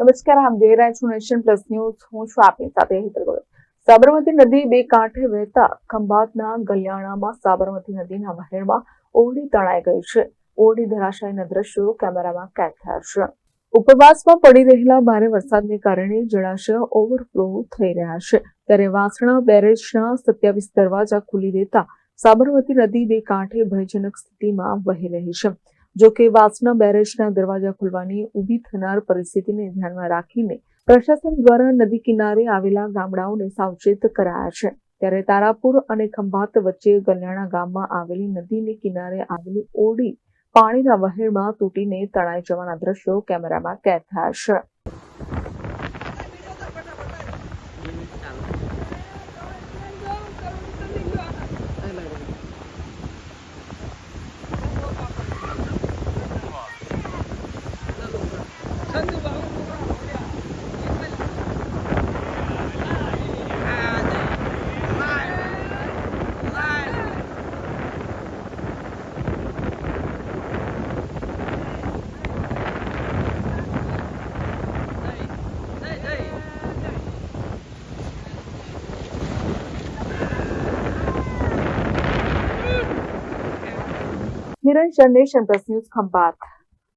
નમસ્કાર આપ જોઈ રહ્યા છો નેશન પ્લસ ન્યૂઝ. હું છું આપની સાથે હેતલ સાબરમતી નદી બે કાંઠે વહેતા ખંભાતના ગલિયાણામાં સાબરમતી નદીના વહેણમાં ઓરડી તણાઈ ગઈ છે. ઓરડી ધરાશાયના દ્રશ્યો કેમેરામાં કેદ થયા છે. ઉપરવાસમાં પડી રહેલા ભારે વરસાદને કારણે જળાશય ઓવરફ્લો થઈ રહ્યા છે. ત્યારે વાસણા બેરેજના સત્યાવીસ દરવાજા ખુલી દેતા સાબરમતી નદી બે કાંઠે ભયજનક સ્થિતિમાં વહી રહી છે. જો કે વાસણા બેરેજના દરવાજા ખુલવાની ઊભી થનાર પરિસ્થિતિને ધ્યાનમાં રાખીને પ્રશાસન દ્વારા નદી કિનારે આવેલા ગામડાઓને સાવચેત કરાયા છે. ત્યારે તારાપુર અને ખંભાત વચ્ચે ગલિયાણા ગામમાં આવેલી નદીને કિનારે આવેલી ઓડી પાણીના વહેણમાં તૂટીને તણાઈ જવાના દ્રશ્યો કેમેરામાં કેદ થયા છે. Hiran generation plus news Khambhat